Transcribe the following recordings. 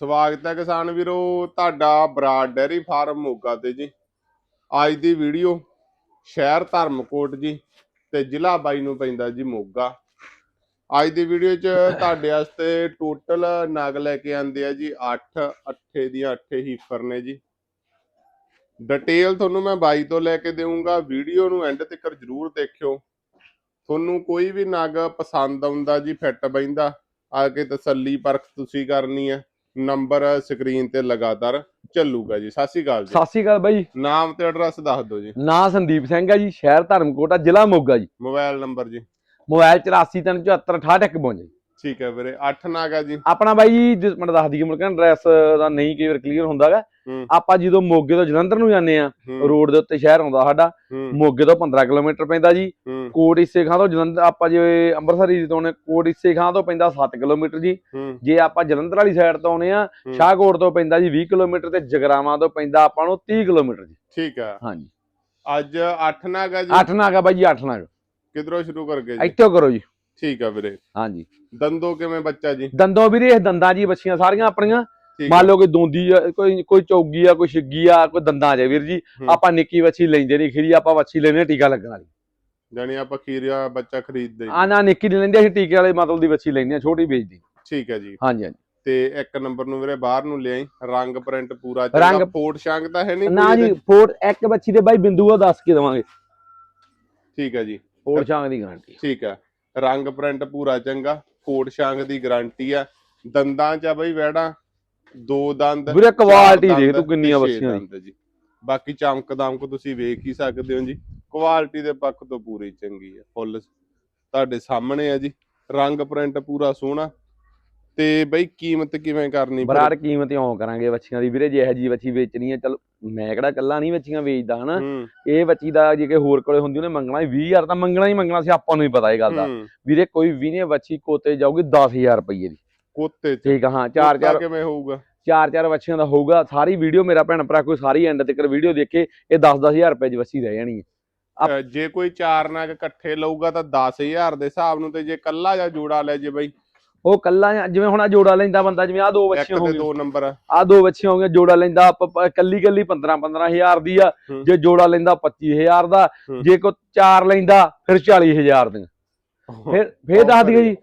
ਸਵਾਗਤ ਹੈ ਕਿਸਾਨ ਵੀਰੋ, ਤੁਹਾਡਾ ਬਰਾਡ ਡੈਰੀ ਫਾਰਮ ਮੋਗਾ ਤੇ ਜੀ। ਅੱਜ ਦੀ ਵੀਡੀਓ ਸ਼ਹਿਰ ਧਰਮਕੋਟ ਜੀ ਤੇ ਜ਼ਿਲ੍ਹਾ ਬਾਈ ਨੂੰ ਪੈਂਦਾ ਜੀ ਮੋਗਾ। ਅੱਜ ਦੀ ਵੀਡੀਓ 'ਚ ਤੁਹਾਡੇ ਵਾਸਤੇ ਟੋਟਲ ਨਗ ਲੈ ਕੇ ਆਂਦੇ ਆ ਜੀ 8 ਅੱਠੇ ਦੀਆਂ ਅੱਠੇ ਹੀਫਰ ਨੇ ਜੀ। ਡਿਟੇਲ ਤੁਹਾਨੂੰ ਮੈਂ ਬਾਈ ਤੋਂ ਲੈ ਕੇ ਦੇਵਾਂਗਾ ਵੀਡੀਓ ਨੂੰ ਐਂਡ ਤੱਕ ਜਰੂਰ ਦੇਖਿਓ। ਤੁਹਾਨੂੰ ਕੋਈ ਵੀ ਨਗ ਪਸੰਦ ਆਉਂਦਾ ਜੀ, ਫਿੱਟ ਬੈਂਦਾ ਆ ਕੇ ਤਸੱਲੀ ਪਰਖ ਤੁਸੀਂ ਕਰਨੀ ਹੈ ਨੰਬਰ ਸਕਰੀਨ ਤੇ ਲਗਾਤਾਰ ਚੱਲੂਗਾ ਜੀ। ਸਤਿ ਸ਼੍ਰੀ ਅਕਾਲ ਜੀ। ਸਤਿ ਸ਼੍ਰੀ ਅਕਾਲ ਬਾਈ। ਨਾਮ ਤੇ ਐਡਰੈਸ ਦੱਸ ਦਿਓ ਜੀ। ਨਾਂ ਸੰਦੀਪ ਸਿੰਘ ਹੈ ਜੀ ਸ਼ਹਿਰ ਧਰਮਕੋਟਾ ਜ਼ਿਲ੍ਹਾ ਮੋਗਾ ਜੀ। ਮੋਬਾਈਲ ਨੰਬਰ ਜੀ। ਮੋਬਾਈਲ 8437748152 ਠੀਕ ਹੈ ਵੀਰੇ 8 ਨਾਗਾ ਜੀ। ਆਪਣਾ ਬਾਈ ਜੀ ਜਿਸ ਮਿੰਟ ਦੱਸ ਦਈਏ ਮੁਲਕਾਂ ਐਡਰੈਸ ਦਾ ਨਹੀਂ ਕਈ ਵਾਰ ਕਲੀਅਰ ਹੁੰਦਾਗਾ। ਆਪਾਂ ਜਦੋਂ ਮੋਗੇ ਤੋਂ ਜਲੰਧਰ ਨੂੰ ਜਾਂਦੇ ਆ ਰੋਡ ਦੇ ਉੱਤੇ ਸ਼ਹਿਰ ਆਉਂਦਾ ਸਾਡਾ ਮੋਗੇ ਤੋਂ 15 ਕਿਲੋਮੀਟਰ ਪੈਂਦਾ ਜੀ। ਕੋਟ ਇਸੇ ਖਾਂ ਤੋਂ ਜਲੰਧਰ ਆਪਾਂ ਜੇ ਅੰਮ੍ਰਿਤਸਰੀ ਤੋਂ ਨੇ ਕੋਟ ਇਸੇ ਖਾਂ ਤੋਂ ਪੈਂਦਾ 7 ਕਿਲੋਮੀਟਰ ਜੀ। ਜੇ ਆਪਾਂ ਜਲੰਧਰ ਵਾਲੀ ਸਾਈਡ ਤੋਂ ਆਉਨੇ ਆ। ਸ਼ਾਹਕੋਟ ਤੋਂ ਪੈਂਦਾ ਜੀ 20 ਕਿਲੋਮੀਟਰ ਤੇ ਜਗਰਾਵਾਂ ਤੋਂ ਪੈਂਦਾ ਆਪਾਂ ਨੂੰ 30 ਕਿਲੋਮੀਟਰ ਜੀ। ਠੀਕ ਹੈ ਹਾਂਜੀ। ਅੱਜ 8 ਨਾਗਾ ਜੀ। 8 ਨਾਗਾ ਬਾਈ ਜੀ 8 ਨਾਗਾ। ਕਿਧਰੋਂ ਸ਼ੁਰੂ ਕਰਗੇ ਜੀ? ਇੱਥੋਂ ਕਰੋ ਜੀ। ਠੀਕ ਹੈ ਵੀਰੇ। ਹਾਂਜੀ। ਦੰਦੋ ਕਿਵੇਂ ਬੱਚਾ ਜੀ? ਦੰਦੋਂ ਵੀਰੇ ਇਹ ਦੰਦਾਂ ਜੀ ਬੱਚੀਆਂ ਸਾਰੀਆਂ ਆਪਣੀਆਂ। ਮੰਨ ਲਓ ਕੋਈ ਦੋਂਦੀ ਆ ਕੋਈ ਕੋਈ ਚੌਗੀ ਆ ਕੋਈ ਛਿੱਗੀ ਆ ਕੋਈ ਦੰਦਾਂ ਆ ਵੀਰ ਜੀ। ਆਪਾਂ ਨਿੱਕੀ ਵੱਛੀ ਲੈਂਦੇ ਨਹੀਂ ਖੀਰੀ ਆਪਾਂ ਵੱਛੀ ਲੈਨੇ ਟੀਕਾ ਲੱਗਣ ਵਾਲੀ। ਜਾਨੀ ਆਪਾਂ ਖੀਰਿਆ ਬੱਚਾ ਖਰੀਦਦੇ। ਜੀ। ਆ ਨਾ ਨਿੱਕੀ ਨਹੀਂ ਲੈਂਦੇ ਅਸੀਂ ਟੀਕੇ ਵਾਲੇ ਮਤਲਬ ਦੀ ਵੱਛੀ ਆ ਛੋਟੀ ਵੇਚਦੀ। ਠੀਕ ਹੈ ਜੀ। ਹਾਂਜੀ ਹਾਂਜੀ। ਤੇ ਇੱਕ ਨੰਬਰ ਨੂੰ ਵੀਰੇ ਬਾਹਰ ਨੂੰ ਲਿਆਈ ਰੰਗ ਪ੍ਰਿੰਟ ਪੂਰਾ ਚੰਗਾ ਫੋਟ ਸ਼ੰਗ ਤਾਂ ਹੈ ਨਹੀਂ ਨਾ ਜੀ? ਫੋਰ ਇੱਕ ਵੱਛੀ ਦੇ ਬਾਈ ਬਿੰਦੂ ਆ ਦੱਸ ਕੇ ਦਵਾਂਗੇ। ਠੀਕ ਹੈ ਜੀ। ਫੋਰ ਛਾਂਗ ਦੀ ਗਾਰੰਟੀ ਠੀਕ ਹੈ ਰੰਗ ਪ੍ਰਿੰਟ ਪੂਰਾ ਚੰਗਾ ਫੋਟ ਸ਼ੰਗ ਦੀ ਗਾਰੰਟੀ ਆ। ਦੰਦਾਂ ਚ ਆ ਬਈ ਵੈੜਾ ਦੋ ਦੰਦ ਵੀਰੇ ਕੁਆਲਿਟੀ ਦੇਖ ਤੂੰ ਕਿੰਨੀਆਂ ਦੰਦ ਜੀ। ਬਾਕੀ ਚਮਕ ਦਮਕ ਤੁਸੀਂ ਵੇਖ ਹੀ ਸਕਦੇ ਹੋ ਜੀ। ਕੁਆਲਿਟੀ ਦੇ ਪੱਖ ਤੋਂ ਪੂਰੀ ਚੰਗੀ ਆ ਫੁੱਲ। ਤੁਹਾਡੇ ਸਾਹਮਣੇ ਆ ਜੀ। ਰੰਗ ਪ੍ਰਿੰਟ ਪੂਰਾ ਸੋਹਣਾ। ਤੇ ਬਈ ਕੀਮਤ ਕਿਵੇਂ ਕਰਨੀ? ਬਰਾੜ ਕੀਮਤ ਇਉਂ ਕਰਾਂਗੇ ਵੱਛੀਆਂ ਦੀ ਵੀਰੇ ਜੇ ਇਹ ਜੀ ਵੱਛੀ ਵੇਚਣੀ ਹੈ ਚਲ ਮੈਂ ਕਿਹੜਾ ਕੱਲਾ ਨਹੀਂ ਵੱਛੀਆਂ ਵੇਚਦਾ ਹਨਾ? ਇਹ ਵੱਛੀ ਦਾ ਜੇ ਕਿ ਹੋਰ ਕੋਲੇ ਹੁੰਦੀ ਉਹਨੇ ਮੰਗਣਾ ਸੀ 20000 ਤਾਂ ਮੰਗਣਾ ਹੀ ਮੰਗਣਾ ਸੀ ਆਪਾਂ ਨੂੰ ਹੀ ਪਤਾ ਇਹ ਗੱਲ ਦਾ। ਵੀਰੇ ਕੋਈ ਵੀ ਨੇ ਵੱਛੀ ਕੋਤੇ ਜਾਊਗੀ 10000 ਰੁਪਏ ਦੀ। ਕੋਤੇ ਠੀਕ ਹਾਂ ਚਾਰ ਚਾਰ ਕਿਵੇਂ ਹੋਊਗਾ? ਚਾਰ ਚਾਰ ਵੱਛੀਆਂ ਦਾ ਹੋਊਗਾ ਸਾਰੀ ਵੀਡੀਓ ਮੇਰਾ ਭੈਣ ਭਰਾ ਕੋਈ ਸਾਰੀ ਐਂਡ ਤੱਕ ਵੀਡੀਓ ਦੇਖੇ ਇਹ 10-10000 ਰੁਪਏ ਦੀ ਵੱਛੀ ਰਹਿ ਜਾਣੀ ਹੈ। ਜੇ ਕੋਈ ਚਾਰ ਨਗ ਇਕੱਠੇ ਲਊਗਾ ਤਾਂ 10000 ਦੇ ਹਿਸਾਬ ਨੂੰ ਤੇ ਜੇ ਕੱਲਾ ਜਾਂ ਜੋੜਾ ਲੈ ਜੇ ਬਈ। ਉਹ ਕੱਲਾ ਜਿਵੇਂ ਹੁਣ ਆ ਜੋੜਾ ਲੈਂਦਾ ਬੰਦਾ ਜਿਵੇਂ ਆ ਦੋ ਵੱਛੀਆਂ ਹੋ ਗਈਆਂ ਦੋ ਨੰਬਰ। ਆ ਦੋ ਵੱਛੀਆਂ ਹੋ ਗਈਆਂ ਜੋੜਾ ਲੈਂਦਾ ਕੱਲੀ ਕੱਲੀ 15-15000 ਦੀ ਆ। ਜੇ ਜੋੜਾ ਲੈਂਦਾ 25000 ਦਾ। ਜੇ ਕੋ ਚਾਰ ਲੈਂਦਾ ਫਿਰ 40000 ਦੀਆਂ। ਫਿਰ ਫਿਰ ਦੱਸ ਦਈਏ ਜੀ।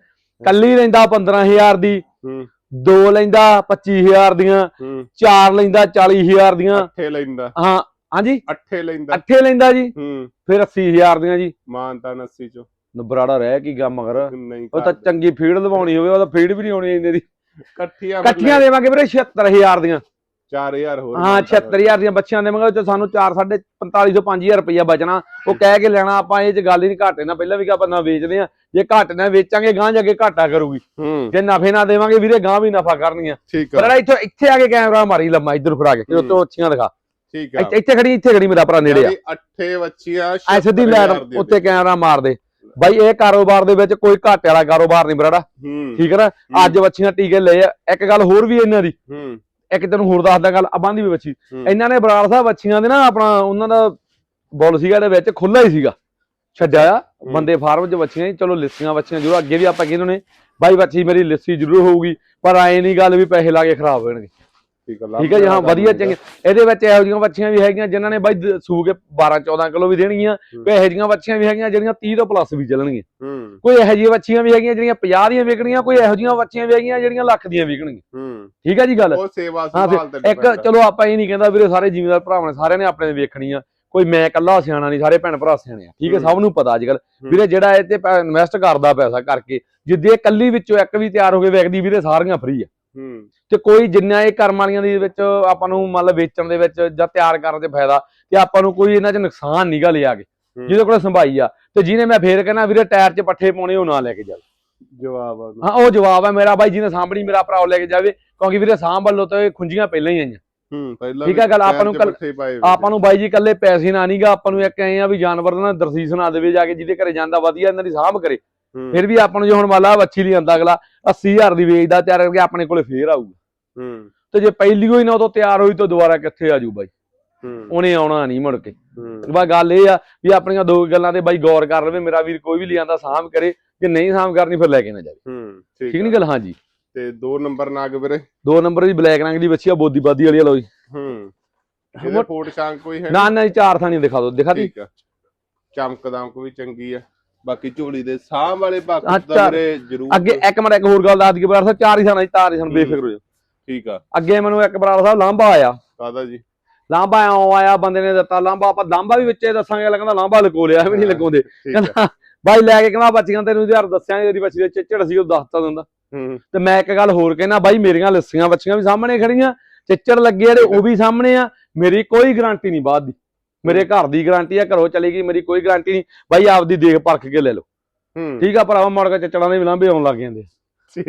ਕੱਲੀ ਲੈਂਦਾ 15000 ਦੀ। ਹੂੰ। ਦੋ ਲੈਂਦਾ 25000 ਦੀਆਂ। ਹੂੰ। ਚਾਰ ਲੈਂਦਾ 40000 ਦੀਆਂ। ਅੱਠੇ ਲੈਂਦਾ। ਹਾਂ। ਹਾਂਜੀ? ਅੱਠੇ ਲੈਂਦਾ। ਅੱਠੇ ਲੈਂਦਾ ਜੀ। ਹੂੰ। ਫਿਰ 80000 ਦੀਆਂ ਜੀ। ਮਾਨਤਾ 80 ਚੋਂ। ਨਬਰਾੜਾ ਰਹਿ ਕੀ ਗਾ ਮਗਰ ਨਹੀਂ ਉਹ ਤਾਂ ਚੰਗੀ ਫੀਡ ਲਵਾਉਣੀ ਹੋਵੇ ਉਹ ਤਾਂ ਫੀਡ ਵੀ ਨਹੀਂ ਆਉਣੀ ਇਹਦੇ ਦੀ। ਇਕੱਠੀਆਂ ਇਕੱਠੀਆਂ ਦੇਵਾਂਗੇ ਵੀਰੇ 76000 ਦੀਆਂ। 4000 ਹੋਰ ਹਾਂ 76000 ਦੀਆਂ ਬੱਚਿਆਂ ਦੇਵਾਂਗੇ ਉਹ 'ਚੋਂ ਸਾਨੂੰ 4 ਸਾਢੇ 4500 5000 ਰੁਪਇਆ ਬਚਣਾ। ਉਹ ਕਹਿ ਕੇ ਲੈਣਾ ਆਪਾਂ ਇਹ ਚ ਗੱਲ ਹੀ ਨਹੀਂ ਘਾਟੇ ਨਾ ਪਹਿਲਾਂ ਵੀ ਕਾ ਬੰਦਾ ਵੇਚਦੇ ਆ ਜੇ ਘਾਟੇ ਨਾਲ ਵੇਚਾਂਗੇ ਗਾਂ ਜਾ ਕੇ ਘਾਟਾ ਕਰੂਗੀ। ਜੇ ਨਫੇ ਨਾ ਦੇਵਾਂਗੇ ਵੀਰੇ ਗਾਂ ਵੀ ਨਫਾ ਕਰਨੀਆਂ ਠੀਕ ਪਰ ਆ ਇੱਥੇ ਇੱਥੇ ਆ ਕੇ ਕੈਮਰਾ ਮਾਰੀ ਲੰਮਾ ਇੱਧਰ ਫੜਾ ਕੇ। ਉੱਤੋਂ ਅੱਛੀਆਂ ਦਿਖਾ। ਠੀਕ ਆ। ਇੱਥੇ ਖੜੀ ਇੱਥੇ ਖੜੀ ਮੇਰਾ ਭਰਾ ਨੇੜੇ ਆ। ਅੱਠੇ ਬੱਚੀਆਂ ਐ ਸਿੱਧੀ ਲੈਟ ਉੱਤੇ ਕੈਮਰਾ ਮਾਰ ਦੇ। ਬਾਈ ਇਹ ਕਾਰੋਬਾਰ ਦੇ ਵਿੱਚ ਕੋਈ ਘਾਟੇ ਵਾਲਾ ਕਾਰੋਬਾਰ ਨਹੀਂ ਬਰਾੜਾ। ਠੀਕ ਹੈ ਨਾ? ਅੱਜ ਬੱਚੀਆਂ ਟੀਕੇ ਲਏ ਆ। ਇੱਕ ਗੱਲ ਹੋਰ ਵੀ ਇਹਨਾਂ ਦੀ। ਇੱਕ ਤੈਨੂੰ ਹੋਰ ਦੱਸਦਾ ਗੱਲ ਅਬਾਂ ਦੀ ਵੀ ਹੂੰ। ਇਹਨਾਂ ਨੇ ਬਰਾੜ ਸਾਹਿਬ ਬੱਚੀਆਂ ਦੇ ਨਾ ਆਪਣਾ ਉਹਨਾਂ ਦਾ ਬੁੱਲ ਸੀਗਾ ਇਹਦੇ ਵਿੱਚ ਖੁੱਲਾ ਹੀ ਸੀਗਾ। ਛੱਡਿਆ ਆ। ਬੰਦੇ ਫਾਰਮ 'ਚ ਸੀ, ਚਲੋ ਲਿੱਸੀਆਂ ਬੱਚੀਆਂ ਜਰੂਰ ਅੱਗੇ ਵੀ ਆਪਾਂ ਕਹਿੰਦੇ ਨੇ ਬਾਈ ਬੱਚੀ ਮੇਰੀ ਲਿੱਸੀ ਜ਼ਰੂਰ ਹੋਊਗੀ ਪਰ ਐ ਨਹੀਂ ਗੱਲ ਵੀ ਪੈਸੇ ਲਾ ਕੇ ਖਰਾਬ ਹੋਣਗੇ। ਠੀਕ ਆ ਠੀਕ ਹੈ ਜੀ ਹਾਂ ਵਧੀਆ ਚੰਗੇ। ਇਹਦੇ ਵਿੱਚ ਇਹੋ ਜਿਹੀਆਂ ਬੱਚੀਆਂ ਵੀ ਹੈਗੀਆਂ ਜਿਨ੍ਹਾਂ ਨੇ ਬਾਈ ਸੂ ਕੇ 12 14 ਕਿਲੋ ਵੀ ਦੇਣਗੀਆਂ ਹੂੰ। ਕੋਈ ਇਹੋ ਜਿਹੀਆਂ ਬੱਚੀਆਂ ਵੀ ਹੈਗੀਆਂ ਜਿਹੜੀਆਂ 30 ਤੋਂ ਪਲੱਸ ਵੀ ਚੱਲਣਗੀਆਂ। ਹੂੰ। ਕੋਈ ਇਹੋ ਜਿਹੀਆਂ ਬੱਚੀਆਂ ਵੀ ਹੈਗੀਆਂ ਜਿਹੜੀਆਂ 50 ਦੀਆਂ ਵਿਕਣਗੀਆਂ ਕੋਈ ਇਹੋ ਜਿਹੀਆਂ ਬੱਚੀਆਂ ਵੀ ਹੈਗੀਆਂ ਜਿਹੜੀਆਂ ਲੱਖ ਦੀਆਂ ਵਿਕਣਗੀਆਂ। ਹੂੰ। ਠੀਕ ਹੈ ਜੀ ਗੱਲ? ਉਹ ਸੇਵਾ ਹਾਂ ਸੰਭਾਲ ਤੇ ਇੱਕ। ਚਲੋ ਆਪਾਂ ਇਹ ਨਹੀਂ ਕਹਿੰਦਾ ਵੀਰੇ ਸਾਰੇ ਜ਼ਿਮੀਂਦਾਰ ਭਰਾਵਾਂ ਨੇ ਸਾਰਿਆਂ ਨੇ ਆਪਣੇ ਵੇਖਣੀ ਆ। ਕੋਈ ਮੈਂ ਇਕੱਲਾ ਸਿਆਣਾ ਨਹੀਂ ਸਾਰੇ ਭੈਣ ਭਰਾ ਸਿਆਣੇ ਆ। ਠੀਕ ਹੈ ਹੂੰ। ਸਭ ਨੂੰ ਪਤਾ ਅੱਜ ਕੱਲ ਹੂੰ। ਵੀਰੇ ਜਿਹੜਾ ਇਹ ਤੇ ਇਨਵੈਸਟ ਕਰਦਾ ਪੈਸਾ ਕਰਕੇ ਜਿੱਦੇ ਕੱਲੀ ਵਿੱਚੋਂ ਇੱਕ ਵੀ ਤਿਆਰ ਹੋ ਕੇ ਵੇਖਦੀ ਵੀਰੇ ਸਾਰੀਆਂ ਫ੍ਰੀ ਆ। ਹੂੰ ਤੇ ਕੋਈ ਜਿੰਨਾ ਇਹ ਕਰਮ ਵਾਲੀਆਂ ਦੇ ਵਿੱਚ ਆਪਾਂ ਨੂੰ ਮੰਨ ਲਓ ਵੇਚਣ ਦੇ ਵਿੱਚ ਜਾਂ ਤਿਆਰ ਕਰਨ 'ਚ ਫਾਇਦਾ ਤੇ ਆਪਾਂ ਨੂੰ ਕੋਈ ਇਹਨਾਂ 'ਚ ਨੁਕਸਾਨ ਨਹੀਂ ਗਾ ਲਿਆ ਕੇ। ਜਿਹਦੇ ਕੋਲ ਸੰਭਾਈ ਆ। ਤੇ ਜਿਹਨੇ ਮੈਂ ਫੇਰ ਕਹਿੰਦਾ ਵੀਰੇ ਟਾਇਰ 'ਚ ਪੱਠੇ ਪਾਉਣੇ ਉਹ ਨਾ ਲੈ ਕੇ ਜਾਵੇ। ਜਵਾਬ ਆ। ਹਾਂ ਉਹ ਜਵਾਬ ਹੈ ਮੇਰਾ ਬਾਈ ਜਿਹਨੇ ਸਾਂਭਣੀ ਮੇਰਾ ਭਰਾ ਉਹ ਲੈ ਕੇ ਜਾਵੇ। ਕਿਉਂਕਿ ਵੀਰੇ ਸਾਂਭ ਵੱਲੋਂ ਤਾਂ ਇਹ ਖੁੰਝੀਆਂ ਪਹਿਲਾਂ ਹੀ ਆਈਆਂ। ਹੂੰ ਪਹਿਲਾਂ ਠੀਕ ਆ ਗੱਲ, ਆਪਾਂ ਨੂੰ ਕੱਲ- ਆਪਾਂ ਨੂੰ ਬਾਈ ਜੀ ਇਕੱਲੇ ਪੈਸੇ ਨਾ ਨਹੀਂਗਾ ਆਪਾਂ ਨੂੰ ਇੱਕ ਐ ਆ ਵੀ ਜਾਨਵਰ ਦਾ ਨਾ ਦਰਸੀਸ ਨਾ ਦੇਵੇ ਜਾ ਕੇ ਜਿਹਦੇ ਘਰੇ ਜਾਂਦਾ ਵਧੀਆ ਇਹਨਾਂ ਦੀ ਸਾਂਭ ਕਰੇ। ਫਿਰ ਵੀ ਆਪਾਂ ਨੂੰ ਜੇ ਹੁਣ ਮੰਨ ਲਾ ਵੱਛੀ ਲਈ ਆਂਦਾ ਅਗਲਾ 80000 ਦੀ ਵੇਚਦਾ ਤਿਆਰ ਕਰਕੇ ਆਪਣੇ ਕੋਲੇ ਫੇਰ ਆਊਗਾ। ਹੂੰ। ਤੇ ਜੇ ਪਹਿਲੀ ਹੀ ਨਾ ਉਦੋਂ ਤਿਆਰ ਹੋਈ ਤਾਂ ਦੁਬਾਰਾ ਕਿੱਥੇ ਆਜੂ ਬਾਈ? ਹੂੰ। ਉਹਨੇ ਆਉਣਾ ਨਹੀਂ ਮੁੜ ਕੇ। ਹੂੰ। ਬਾ ਗੱਲ ਇਹ ਆ ਵੀ ਆਪਣੀਆਂ ਦੋ ਗੱਲਾਂ ਤੇ ਬਾਈ ਗੌਰ ਕਰ ਲਵੇ ਮੇਰਾ ਵੀਰ ਕੋਈ ਵੀ ਲਿਆਂਦਾ ਸਾਂਭ ਕਰੇ ਜੇ ਨਹੀਂ ਸਾਂਭ ਕਰਨੀ ਫਿਰ ਲੈ ਕੇ ਨਾ ਜਾਵੇ। ਹੂੰ ਠੀਕ ਨਹੀਂ ਗੱਲ? ਹਾਂਜੀ। ਤੇ ਦੋ ਨੰਬਰ ਨਾਗ ਵੀਰੇ? ਦੋ ਨੰਬਰ ਦੀ ਬਲੈਕ ਰੰਗ ਦੀ ਬੱਚੀ ਆ ਬੋਦੀ ਬਾਦੀ ਵਾਲੀ ਲਓ ਜੀ। ਹੂੰ। ਇਹਦੇ ਫੋਟ ਸ਼ਾਂਕ ਕੋਈ ਹੈ ਨਾ ਨਾ ਚਾਰ ਥਾਣੀ ਦਿਖਾ ਦਿਓ। ਦਿਖਾ ਦੀ ਠੀਕ ਆ। ਚਮਕ ਦਮਕ ਵੀ ਚੰਗੀ ਆ। ਬਾਕੀ ਝੋਲੀ ਦੇ ਸਾਹ ਵਾਲੇ ਅੱਛਾ। ਤਾਂ ਵੀਰੇ ਜ਼ਰੂਰ ਅੱਗੇ ਇੱਕ ਮਿੰਟ ਇੱਕ ਹੋਰ ਗੱਲ ਦੱਸ ਦਈਏ ਬਰਾੜ ਸਾਹਿਬ ਚਾਰ ਹੀ ਥਾਣਾ ਜੀ ਤਾਰ ਹੀ ਸਾਨੂੰ ਬੇਫਿਕਰ ਹੋ ਜਾਓ। ਠੀਕ ਆ। ਅੱਗੇ ਮੈਨੂੰ ਇੱਕ ਬਰਾੜ ਸਾਹਿਬ ਲਾਂਬਾ ਆਇਆ। ਕਾਦਾ ਜੀ? ਲਾਂਬਾ ਆਉਂ ਆਇਆ ਬੰਦੇ ਨੇ ਦਿੱਤਾ। ਲਾਂਬਾ ਆਪਾਂ ਲਾਂਬਾ ਵੀ ਵਿੱਚੇ ਦੱਸਾਂਗੇ ਕਹਿੰਦਾ ਲਾਂਬਾ ਲਕੋ ਲਿਆ ਵੀ ਨਹੀਂ ਲਗਾਉਂਦੇ ਕਹਿੰਦਾ ਬਾਈ ਲੈ ਕੇ ਕਹਿੰਦਾ ਬੱਚੀਆਂ ਤੈਨੂੰ ਯਾਰ ਦੱਸਿਆ ਇਹਦੀ ਬੱਚੀ ਦੇ ਚਿੱਚੜ ਸੀ ਉਹ ਦੱਸਤਾ ਦਿੰਦਾ ਹੂੰ। ਤੇ ਮੈਂ ਇੱਕ ਗੱਲ ਹੋਰ ਕਹਿਣਾ ਬਾਈ ਮੇਰੀਆਂ ਲੱਸੀਆਂ ਬੱਚੀਆਂ ਵੀ ਸਾਹਮਣੇ ਖੜੀਆਂ ਚਿੱਚੜ ਲੱਗੇ ਜਿਹੜੇ ਉਹ ਵੀ ਸਾਹਮਣੇ ਆ। ਮੇਰੀ ਕੋਈ ਗਾਰੰਟੀ ਨਹੀਂ ਬਾਅਦ ਦੀ। ਮੇਰੇ ਘਰ ਦੀ ਗਾਰੰਟੀ ਆ ਘਰੋਂ ਚਲੀ ਗਈ ਮੇਰੀ ਕੋਈ ਗਾਰੰਟੀ ਨਹੀਂ। ਬਾਈ ਆਪਦੀ ਦੇਖ ਪਰਖ ਕੇ ਲੈ ਲਓ। ਹੂੰ। ਠੀਕ ਆ ਭਰਾਵਾ ਮੁੜ ਕੇ ਚਿੱਚੜਾਂ ਦੇ ਵੀ ਲਾਂਬੇ ਆਉਣ ਲੱਗ ਜਾਂਦੇ।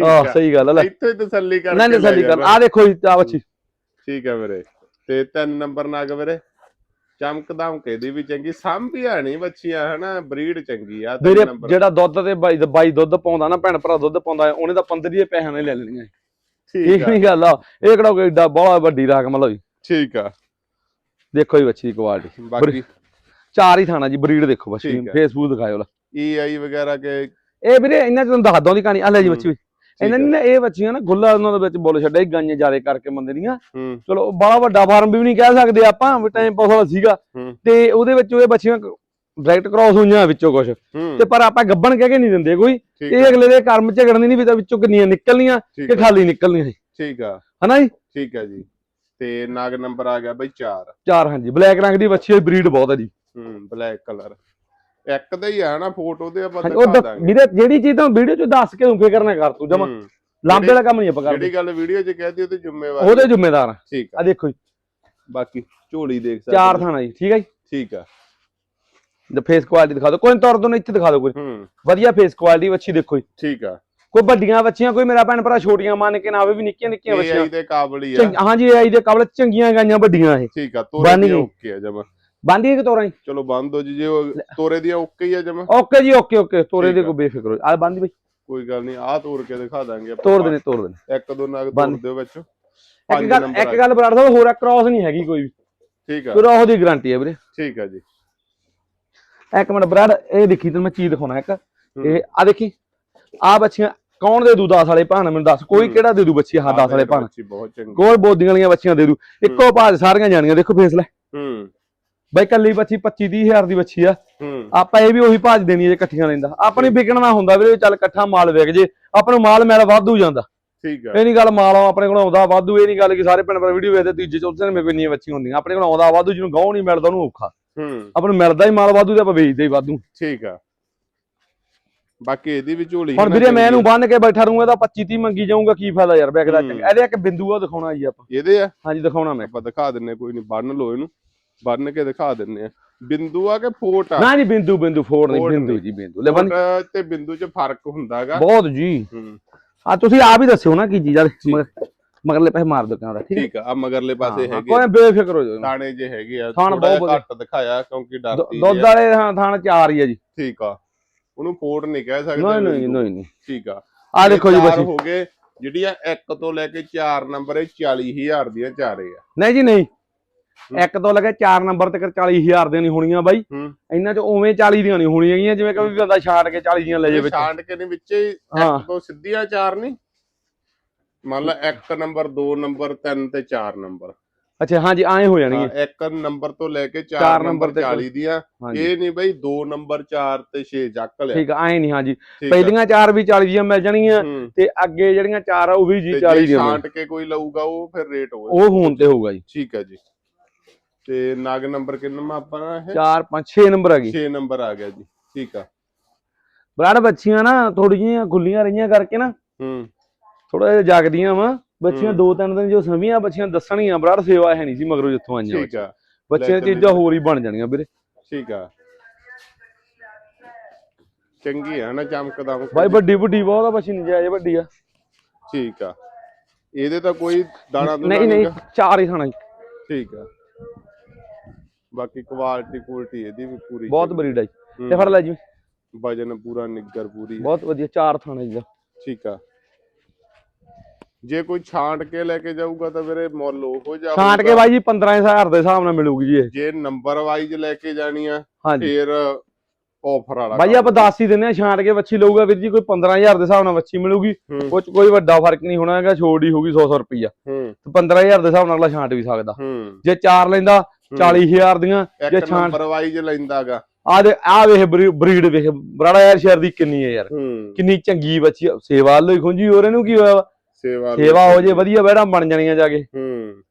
ਆ। ਸਹੀ ਗੱਲ ਆ ਲੈ। ਇੱਥੇ ਤਸੱਲੀ ਕਰਕੇ ਨਹੀਂ ਨਹੀਂ ਲੈ ਸਹੀ ਗੱਲ ਜਾ ਆ ਦੇਖੋ ਜੀ ਆ ਬੱਚੀ। ਠੀਕ ਆ ਵੀਰੇ। ਤੇ ਤਿੰਨ ਨੰਬਰ ਨਾਗ ਵੀਰੇ। ਚਮਕ ਦਮਕੇ ਦੀ ਵੀ ਚੰਗੀ ਸੰਭਿਆ ਨਹੀਂ ਬੱਚੀਆਂ ਹਨਾ? ਬਰੀਡ ਚੰਗੀ ਆ ਵੀਰੇ ਜਿਹੜਾ ਦੁੱਧ ਤੇ ਬਾਈ ਬਾਈ ਦੁੱਧ ਪਾਉਂਦਾ ਨਾ ਭੈਣ ਭਰਾ ਦੁੱਧ ਪਾਉਂਦਾ ਉਹਨੇ ਤਾਂ 15 ਦੇ ਪੈਸਿਆਂ ਨੇ ਲੈ ਲੈਣੀਆਂ। ਠੀਕ ਨਹੀਂ ਗੱਲ ਆ। ਇਹ ਕਿਹੜਾ ਕੋਈ ਏਡਾ ਬੜਾ ਵੱਡੀ ਰਕਮ ਜੀ। ਠੀਕ ਆ। ਦੇਖੋ ਜੀ ਬੱਚੀ ਦੀ ਕੁਆਲਿਟੀ ਬਾਕੀ ਚਾਰ ਹੀ ਥਾਣਾ ਜੀ ਬਰੀਡ ਦੇਖੋ ਬੱਚੀ। ਫੇਸਬੁੱਕ ਦਿਖਾਇਓ ਲੈ। ਈ ਆਈ ਵਗੈਰਾ ਕੇ ਇਹ ਵੀਰੇ ਇਹਨਾਂ ਚ ਦੱਸ ਦਵਾਂ ਦੀ ਕਹਾਣੀ। ਆ ਲੈ ਜੀ ਬੱਚੀ ਇਹਨਾਂ। ਨੇ ਇਹ ਬੱਚੀਆਂ ਨਾ ਗੁੱਲਾ ਉਹਨਾਂ ਦੇ ਵਿੱਚ ਬੋਲ ਛੱਡਿਆ ਗਾਈਆਂ ਜਾਰੇ ਕਰਕੇ ਬੰਦੇ ਦੀਆਂ। ਚਲੋ ਬੜਾ ਵੱਡਾ ਫਾਰਮ ਵੀ ਨਹੀਂ ਕਹਿ ਸਕਦੇ ਆਪਾਂ ਵੀ ਟਾਈਮ ਪਾਸ ਵਾਲਾ ਸੀਗਾ। ਤੇ ਉਹਦੇ ਵਿੱਚ ਉਹ ਬੱਚੀਆਂ ਡਾਇਰੈਕਟ ਕ੍ਰਾਸ ਹੋਈਆਂ ਵਿੱਚੋਂ ਕੁਝ ਤੇ ਪਰ ਆਪਾਂ ਗੱਬਣ ਕਹਿ ਕੇ ਨਹੀਂ ਦਿੰਦੇ ਕੋਈ। ਇਹ ਅਗਲੇ ਦੇ ਕਰਮ ਝਗੜਨੀ ਨਹੀਂ ਵੀ ਤਾਂ ਵਿੱਚੋਂ ਕਿੰਨੀਆਂ ਨਿਕਲਣੀਆਂ ਕਿ ਖਾਲੀ ਨਿਕਲਣੀਆਂ। ਠੀਕ ਆ। ਹਨਾ ਜੀ? ਠੀਕ ਆ ਜੀ। ਤੇ ਨਾਗ ਨੰਬਰ ਆ ਗਿਆ ਬਈ 4 ਚਾਰ ਹਾਂਜੀ। ਬਲੈਕ ਰੰਗ ਦੀ ਬੱਚੀ ਹੈ ਬਰੀਡ ਬਹੁਤ ਹੈ ਜੀ। ਹੂੰ ਬਲੈਕ ਕਲਰ। ਇੱਕ ਦਾ ਹੀ ਆ ਨਾ ਫੋਟੋ ਤੇ ਆਪਾਂ ਹਾਂਜੀ, ਉਹ ਦਿਖਾ ਦ- ਦਾਂਗੇ। ਵੀਰੇ ਜਿਹੜੀ ਚੀਜ਼ ਤਾਂ ਵੀਡੀਓ ਚ ਦੱਸ ਕੇ ਤੂੰ ਫਿਕਰ ਨਾ ਕਰ ਤੂੰ ਜਮਾ ਹੂੰ, ਲਾਂਬੇ ਵਾਲਾ ਕੰਮ ਨਹੀਂ ਆਪਾਂ ਕਰਦੇ। ਜਿਹੜੀ ਗੱਲ ਵੀਡੀਓ 'ਚ ਕਹਿਤੀ ਉਹਦੇ ਜ਼ਿੰਮੇਵਾਰ ਉਹਦੇ ਜ਼ਿੰਮੇਦਾਰ ਆ। ਠੀਕ ਆ। ਆ ਦੇਖੋ ਜੀ। ਬਾਕੀ ਝੋਲੀ ਦੇਖ ਸਕਦੇ ਚਾਰ ਹੋ। ਥਾਣਾ ਜੀ ਠੀਕ ਹੈ ਜੀ? ਠੀਕ ਆ। ਤੇ ਫੇਸ ਕੁਆਲਿਟੀ ਦਿਖਾ ਦਿਓ। ਕੋਈ ਤੌਰ ਤੋਂ ਇੱਥੇ ਦਿਖਾ ਦਿਓ ਕੋਈ। ਹੂੰ। ਵਧੀਆ ਫੇਸ ਕੁਆਲਿਟੀ ਬੱਚੀ ਦੇਖੋ ਜੀ। ਠੀਕ ਆ। ਕੋਈ ਵੱਡੀਆਂ ਬੱਚੀਆਂ ਕੋਈ ਮੇਰਾ ਭੈਣ ਭਰਾ ਛੋਟੀਆਂ ਮੰਨ ਕੇ ਨਾ ਆਵੇ ਵੀ ਨਿੱਕੀਆਂ ਨਿੱਕੀਆਂ ਬੱਚੀਆਂ। ਦੇ ਕਾਬਲ ਹੀ ਆ। ਚੰਗ- ਹਾਂਜੀ ਇਹ ਆਈ ਦੇ ਕਬਲ ਚੰਗੀਆਂ ਗਾਈਆਂ ਵੱਡੀਆਂ ਇਹ। ਠੀਕ ਆ ਤੋਰੇ ਬੰਨ ਦੀ ਗਈ। ਓਕੇ ਆ ਜਮਾ। ਬੰਦੀ ਕਿ ਤੋਰਾਂ ਜੀ ਚਲੋ ਬੰਦ ਹੋ ਜੀ ਜੇ ਉਹ ਤੋਰੇ ਦੀ ਓਕੇ ਹੀ ਆ ਜਮਾ। ਓਕੇ ਜੀ ਓਕੇ ਓਕੇ। ਤੋਰੇ ਦੇ ਠੀਕ ਆ। ਕੋਈ ਬੇਫਿਕਰ ਹੋ ਆ ਬੰਦੀ ਬਈ। ਕੋਈ ਗੱਲ ਨਹੀਂ ਆਹ ਤੋੜ ਕੇ ਦਿਖਾ ਦਾਂਗੇ ਆਪਾਂ। ਤੋੜ ਦੇਣੇ ਤੋੜ ਦੇਣੇ ਇੱਕ ਦੋ ਨਗ ਤੋੜ ਬੰਨ। ਦਿਓ ਵਿੱਚ। ਇੱਕ ਗੱਲ ਇੱਕ ਆ। ਗੱਲ ਬਰਾੜ ਸਾਹਿਬ ਹੋਰ ਆ ਕ੍ਰਾਸ ਨਹੀਂ ਹੈਗੀ ਕੋਈ ਵੀ। ਠੀਕ ਆ। ਕ੍ਰਾਸ ਦੀ ਗਾਰੰਟੀ ਹੈ ਵੀਰੇ। ਠੀਕ ਆ ਜੀ। ਇੱਕ ਮਿੰਟ ਬਰਾੜ ਇਹ ਦੇਖੀ ਤੈਨੂੰ ਮੈਂ ਚੀਜ਼ ਦਿਖਾਉਣਾ ਇੱਕ। ਇਹ ਆ ਦੇਖੀ। ਆ ਬੱਚੀਆਂ ਕੌਣ ਦੇ ਦੂ 10 ਵਾਲੇ ਭਾਣ ਮੈਨੂੰ ਦੱਸ ਕੋਈ ਹੂੰ। ਕਿਹੜਾ ਦੇ ਦੂ ਬੱਚੀ ਹਾਂ ਆਹ 10 ਵਾਲੇ ਭਾਣ? ਬੱਚੀ ਬਹੁਤ ਚੰਗੀ। ਕੋਲ ਬੋਦੀਆਂ ਵਾਲੀਆਂ ਬੱਚੀਆਂ ਦੇ ਦੂ। ਇੱਕੋ ਭਾਜ ਸਾਰੀਆਂ ਜਾਣੀਆਂ ਦੇਖੋ ਫੇਸ ਲੈ ਹੂੰ। ਬਈ ਕੱਲੀ ਬੱਚੀ 25 30 ਹਜ਼ਾਰ ਦੀ ਬੱਚੀ ਆ। ਹੂੰ। ਆਪਾਂ ਇਹ ਵੀ ਉਹੀ ਭਾਜ ਦੇਣੀ ਹੈ ਜੇ ਇਕੱਠੀਆਂ ਲੈਂਦਾ। ਆਪਣੀ ਵਿਕਣ ਨਾ ਹੁੰਦਾ ਵੀਰੇ ਚੱਲ ਇਕੱਠਾ ਮਾਲ ਵਿਕ ਜੇ। ਆਪਾਂ ਨੂੰ ਮਾਲ ਮਿਲ ਵਾਧੂ ਜਾਂਦਾ। ਠੀਕ ਆ। ਇਹ ਨਹੀਂ ਗੱਲ ਮਾਲ ਆਪਣੇ ਕੋਲ ਆਉਂਦਾ ਵਾਧੂ ਇਹ ਨਹੀਂ ਗੱਲ ਕਿ ਸਾਰੇ ਪਿੰਡ ਪਰ ਵੀਡੀਓ ਵੇਖਦੇ ਤੀਜੇ ਚੌਥੇ ਦਿਨ ਮੇਰੇ ਕੋਲ ਇੰਨੀਆਂ ਬੱਚੀਆਂ ਹੁੰਦੀਆਂ। ਆਪਣੇ ਕੋਲ ਆਉਂਦਾ ਵਾਧੂ ਜਿਹਨੂੰ ਗਾਉ ਨਹੀਂ ਮਿਲਦਾ ਉਹਨੂੰ ਔਖਾ। ਹੂੰ। ਆਪਾਂ ਨੂੰ ਮਿਲਦਾ ਹੀ ਮਾਲ ਵਾਧੂ ਤੇ ਆਪਾਂ ਵੇਚਦੇ ਹੀ ਵਾਧੂ। ਠੀਕ ਆ। ਬਾਕੀ ਇਹਦੀ ਵੀ ਝੋਲੀ ਹੁਣ ਵੀਰੇ ਮੈਂ ਇਹਨੂੰ ਬੰਨ ਕੇ ਬੈਠਾ ਰਹੂੰਗਾ ਤਾਂ 25 30 ਮੰਗੀ ਜਾਊਂਗਾ ਕੀ ਫਾਇਦਾ ਯਾਰ ਹੂੰ। ਚੰਗਾ ਇਹਦੇ ਇੱਕ ਬਿੰਦੂ ਆ ਦਿਖਾਉਣਾ ਜੀ ਆਪਾਂ। ਇਹਦੇ ਆ? ਹਾਂਜੀ ਦਿਖਾਉਣਾ ਮੈਂ। ਆਪਾਂ ਦਿਖਾ ਦਿੰਨੇ ਕੋਈ ਨਹੀਂ ਬੰਨ ਲਓ ਇਹਨੂੰ। ਬੰਨ ਕੇ ਦਿਖਾ ਦਿੰਨੇ ਆ। ਬਿੰਦੂ ਆ ਕਿ ਫੋਟ ਆ? ਨਾ ਜੀ ਬਿੰਦੂ ਬਿੰਦੂ ਫੋੜ ਨਹੀਂ ਬਿੰਦੂ। ਜੀ ਬਿੰਦੂ। ਲੈ ਬੰਨ ਫੋਟ ਤੇ ਬਿੰਦੂ 'ਚ ਫ਼ਰਕ ਹੁੰਦਾਗਾ। ਬਹੁਤ ਜੀ। ਹੂੰ। ਆ ਤੁਸੀਂ ਆਪ ਹੀ ਦੱਸਿਓ ਨਾ ਕੀ ਚੀਜ਼ ਆ ਮਗਰ- ਮਗਰਲੇ ਪੈਸੇ ਮਾਰ ਦਿਓ ਕੈਮਰਾ ਠੀਕ ਆ ਆ ਮਗਰਲੇ ਪਾਸੇ ਹੈਗੇ ਕੋਈ ਬੇਫਿਕਰ ਹੋ ਜਾਓ ਦਾਣੇ ਜੇ ਹੈਗੇ ਆ ਥਾਣ ਥੋੜਾ ਘੱਟ ਦਿਖਾਇਆ ਕਿਉਂਕਿ ਦੁ- ਡਰਦੀ ਦੁੱਧ ਵਾਲੇ ਥਾਣ ਚਾਰ ਹੀ ਆ ਜੀ। ਠੀਕ ਆ। ਉਹਨੂੰ ਫੋਟ ਨਹੀਂ ਕਹਿ ਸਕਦੇ ਨਹੀਂ ਨਹੀਂ। ਨਹੀਂ ਨਹੀਂ। ਠੀਕ ਆ। ਆ ਦੇਖੋ ਜੀ ਚਾਰ ਬੱਚੀ ਹੋ ਗਏ ਜਿਹੜੀਆਂ 1 ਤੋਂ ਲੈ ਕੇ 4 ਨੰਬਰ ਇਹ 40000 ਦੀਆਂ ਚਾਰੇ ਆ। ਨਹੀਂ ਜੀ ਨਹੀਂ। ਇੱਕ ਤੋਂ ਲੱਗੇ 4 ਨੰਬਰ ਤੱਕ 40000 ਦੀਆਂ ਨਹੀਂ ਹੋਣੀਆਂ ਬਾਈ। ਇਹਨਾਂ ਚ ਉਵੇਂ 40 ਦੀਆਂ ਨਹੀਂ ਹੋਣੀਆਂ ਹੈਗੀਆਂ ਜਿਵੇਂ ਕਿ ਵੀ ਬੰਦਾ ਛਾੜ ਕੇ 40 ਦੀਆਂ ਲੈ ਜੇ ਵਿੱਚ। ਛਾਂਟ ਕੇ ਨੇ ਵਿੱਚੇ ਹੀ ਹਾਂ। ਇੱਕ ਤੋਂ ਸਿੱਧੀਆਂ ਚਾਰ ਨਹੀਂ। ਮੰਨ ਲਾ 1 ਨੰਬਰ 2 ਨੰਬਰ 3 ਤੇ 4 ਨੰਬਰ ਅੱਛਾ ਹਾਂਜੀ ਐਂ ਹੋ ਹਾਂ, ਇੱਕ ਨੰਬਰ ਤੋਂ ਲੈ ਕੇ ਚਾਰ 4 ਨੰਬਰ ਨੰਬਰ ਤੇ 40 ਦੀਆਂ। ਹਾਂਜੀ। ਇਹ ਨਹੀਂ ਬਈ 2 ਨੰਬਰ 4 ਤੇ 6 ਚੱਕ ਲਿਆ। ਠੀਕ ਆ ਐਂ ਨਹੀਂ ਹਾਂਜੀ। ਠੀਕ ਆ। ਪਹਿਲੀਆਂ ਚਾਰ ਵੀ 40 ਦੀਆਂ ਮਿਲ ਜਾਣਗੀਆਂ ਹੂੰ। ਤੇ ਅੱਗੇ ਜਿਹੜੀਆਂ ਚਾਰ ਆ ਉਹ ਵੀ ਜੀ ਤੇ 40 ਜੇ ਦੀਆਂ ਮਿਲ- ਛਾਂਟ ਕੇ ਕੋਈ ਲਊਗਾ ਉਹ ਫਿਰ ਰੇਟ ਹੋਵੇ ਉਹ ਹੋਣ ਤੇ ਹੋਊਗਾ ਜੀ। ਠੀਕ ਹੈ ਜੀ। ਤੇ ਨਗ ਨੰਬਰ ਕਿੰਨਾ ਮਾ ਆਪਣਾ ਇਹ? 4 5 6 ਨੰਬਰ ਆ ਗਈ। 6 ਨੰਬਰ ਆ ਗਿਆ ਜੀ। ਠੀਕ ਆ। ਬਰਾੜ ਬੱਚੀਆਂ ਨਾ ਥੋੜੀਆਂ ਖੁੱਲੀਆਂ ਰਹੀਆਂ ਕਰਕੇ ਨਾ ਹੂੰ। ਥੋੜਾ ਜਿਹਾ ਜਾਗਦੀਆਂ ਵਾ। ਬੱਚੀਆਂ। ਦੋ ਤਿੰਨ ਦਿਨ ਜੋ ਸਮੀਆਂ ਬੱਚੀਆਂ ਦੱਸਣੀਆਂ ਬਰਾੜ ਸੇਵਾ ਹੈ ਨਹੀਂ ਸੀ ਮਗਰੋਂ ਜਿੱਥੋਂ ਆਈਆਂ ਠੀਕ ਆ। ਬੱਚਿਆਂ ਚੀਜ਼ਾਂ ਹੋਰ ਹੀ ਬਣ ਜਾਣੀਆਂ ਵੀਰੇ। ਠੀਕ ਆ। ਚੰਗੀ ਆ ਨਾ ਚਮਕਦਾ ਬਾਈ ਵੱਡੀ ਵੱਡੀ ਬਹੁਤ ਆ ਬੱਚੀ ਨਜਾਇਜ਼ ਵੱਡੀ ਆ। ਠੀਕ ਆ। ਇਹਦੇ ਤਾਂ ਕੋਈ ਦਾਣਾ ਦੂਣਾ ਨਹੀਂ ਨਹੀਂ? ਚਾਰ ਹੀ ਖਾਣਾ ਠੀਕ ਆ। ਬਾਕੀ ਕੁਆਲਿਟੀ ਕੁਆਲਿਟੀ ਇਹਦੀ ਵੀ ਪੂਰੀ ਬਹੁਤ। ਬਰੀਡ ਆ ਜੀ। ਤੇ ਫੜ ਲੈ ਜੀ। ਵਜਨ ਪੂਰਾ ਨਿੱਗਰ ਪੂਰੀ ਬਹੁਤ ਵਧੀਆ ਚਾਰ ਥਾਣੇ ਜੀ। ਠੀਕ ਆ। ਜੇ ਕੋਈ ਛਾਂਟ ਕੇ ਲੈ ਕੇ ਜਾਊਗਾ ਤਾਂ ਵੀਰੇ ਮੁੱਲ ਉਹ ਜਾ ਛਾਂਟ ਕੇ ਬਾਈ ਜੀ 15000 ਦੇ ਹਿਸਾਬ ਨਾਲ ਮਿਲੂਗੀ ਜੀ ਇਹ। ਜੇ ਨੰਬਰ ਵਾਈਜ਼ ਲੈ ਕੇ ਜਾਣੀ ਆ ਫਿਰ ਆਫਰ ਵਾਲਾ ਬਾਈ ਆਪਾਂ ਦੱਸ ਹੀ ਦਿੰਨੇ ਆ ਛਾਂਟ ਕੇ ਵੱਛੀ ਲਊਗਾ ਵੀਰ ਜੀ ਕੋਈ 15000 ਦੇ ਹਿਸਾਬ ਨਾਲ ਵੱਛੀ ਮਿਲੂਗੀ। ਹੂੰ। ਉਹ ਚ ਕੋਈ ਵੱਡਾ ਫ਼ਰਕ ਨਹੀਂ ਹੋਣਾ ਹੈਗਾ ਛੋੜ ਹੀ ਹੋਊਗੀ 100 100 ਰੁਪਈਆ। ਹੂੰ। ਤੇ 15000 ਦੇ ਹਿਸਾਬ ਨਾਲ ਅਗਲਾ ਛਾਂਟ ਵੀ ਸਕਦਾ। ਹੂੰ। ਜੇ ਚਾਰ ਲੈਂਦਾ 40000 ਦੀਆਂ ਜੇ ਛਾਂਟ ਨੰਬਰ ਵਾਈਜ਼ ਲੈਂਦਾਗਾ। ਆ ਦੇ ਆ ਵੇਖ ਬਰੀਡ ਵੇਖ ਬਰਾੜਾ ਯਾਰ ਸ਼ਹਿਰ ਦੀ ਕਿੰਨੀ ਹੈ ਯਾਰ। ਹੂੰ। ਕਿੰਨੀ ਚੰਗੀ ਬੱਚੀ। ਸੇਵਾ ਲਈ ਖੁੰਜੀ ਹੋਰ ਇਹਨੂੰ ਕੀ ਹੋਇਆ? ਸੇਵਾ ਸੇਵਾ ਹੋ ਜੇ ਵਧੀਆ ਬਹਿੜਾ ਬਣ ਜਾਣੀਆਂ ਜਾ ਕੇ। ਹੂੰ।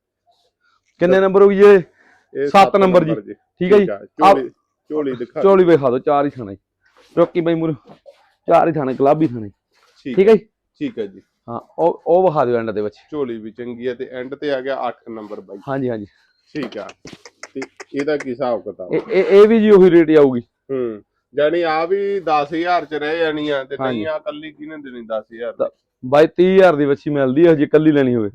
ਕਿੰਨੇ ਨੰਬਰ ਹੋ ਗਈ ਜੇ ਇਹ? ਸੱਤ ਨੰਬਰ ਜੀ। ਠੀਕ ਹੈ ਜੀ? ਝੋਲੀ ਝੋਲੀ ਦਿਖਾ ਚੋਲੀ ਵੇਖਾ ਦੋ ਚਾਰ ਹੀ ਥਾਣੇ। ਰੋਕੀ ਬਾਈ ਮੂਰ ਚਾਰ ਹੀ ਥਾਣੇ ਗੁਲਾਬੀ ਥਾਣੇ। ਠੀਕ। ਹੈ ਜੀ? ਠੀਕ ਹੈ ਜੀ। ਹਾਂ ਉਹ ਉਹ ਵਿਖਾ ਦਿਓ ਐਂਡ ਦੇ ਵਿੱਚ। ਝੋਲੀ ਵੀ ਚੰਗੀ ਹੈ ਤੇ ਐਂਡ ਤੇ ਆ ਗਿਆ 8 ਨੰਬਰ ਬਾਈ। ਹਾਂਜੀ ਹਾਂਜੀ। ਠੀਕ ਆ। ਤੇ ਇਹਦਾ ਕੀ ਹਿਸਾਬ ਕਿਤਾਬ? ਇਹ ਵੀ ਜੀ ਉਹੀ ਰੇਟ ਆਊਗੀ। ਹੂੰ। ਜਾਨੀ ਆ ਵੀ 10000 ਚ ਰਹਿ ਜਾਣੀ ਆ ਤੇ। ਨਹੀਂ ਆ ਕੱਲੀ ਕਿਹਨੇ ਦੇਣੀ 10000 ਦੀ? ਬਾਈ 30000 ਦੀ ਵੱਛੀ ਮਿਲਦੀ ਹੈ ਜੇ ਕੱਲੀ ਲੈਣੀ ਹੋਵੇ।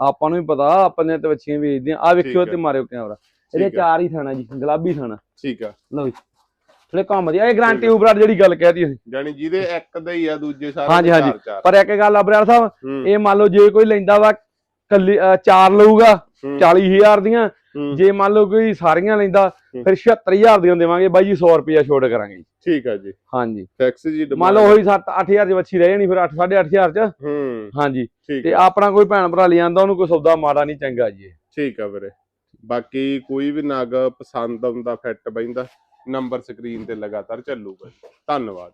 ਆਪਾਂ ਨੂੰ ਵੀ ਪਤਾ ਆਪਾਂ ਨੇ ਤੇ ਵੱਛੀਆਂ ਵੇਚਦੇ ਆ ਆ ਵੇਖਿਓ ਤੇ। ਮਾਰਿਓ ਕੈਮਰਾ। ਇਹਦੇ। ਚਾਰ ਹੀ ਥਾਣਾ ਜੀ ਗੁਲਾਬੀ ਥਾਣਾ। ਠੀਕ ਆ। ਲਓ ਜੀ। ਥੋੜੇ ਕੰਮ ਦੀ ਇਹ ਗਾਰੰਟੀ ਉਬਰਾਟ ਜਿਹੜੀ ਗੱਲ ਕਹਿਤੀ ਅਸੀਂ। ਜਾਨੀ ਜਿਹਦੇ ਇੱਕ ਦੇ ਹੀ ਆ ਦੂਜੇ ਸਾਰੇ ਹਾਂਜੀ, ਹਾਂਜੀ। ਪਰ ਇੱਕ ਗੱਲ ਅਬਰਾਰ ਸਾਹਿਬ ਹੂੰ। ਇਹ ਮੰਨ ਲਓ ਜੇ ਕੋਈ ਲੈਂਦਾ ਵਾ ਕੱਲੀ ਚਾਰ ਲਊਗਾ ਹੂੰ, 40000 ਦੀਆਂ ਜੇ ਮੰਨ ਲਓ ਕੋਈ ਸਾਰੀਆਂ ਲੈਂਦਾ ਫਿਰ 76000 ਦੀਆਂ ਦੇਵਾਂਗੇ ਬਾਈ ਜੀ 100 ਰੁਪਿਆ ਛੋੜ ਕਰਾਂਗੇ। ਠੀਕ ਆ ਜੀ। ਹਾਂਜੀ। ਟੈਕਸ ਜੀ ਮੰਨ ਲਓ ਉਹੀ 7 8000 ਦੀ ਵੱਛੀ ਰਹਿ ਜਾਣੀ ਫਿਰ 8 8500 ਚ। ਹੂੰ। ਹਾਂਜੀ। ਤੇ ਆਪਣਾ ਕੋਈ ਭੈਣ ਭਰਾ ਲੈ ਆਂਦਾ ਉਹਨੂੰ ਕੋਈ ਸੌਦਾ ਮਾੜਾ ਨਹੀਂ ਚੰਗਾ ਜੀ। ਠੀਕ ਆ ਵੀਰੇ। ਬਾਕੀ ਕੋਈ ਵੀ ਨਗ ਪਸੰਦ ਆਉਂਦਾ ਫਿੱਟ ਬੈਂਦਾ ਨੰਬਰ ਸਕਰੀਨ ਤੇ ਲਗਾਤਾਰ ਚੱਲੂਗਾ। ਧੰਨਵਾਦ।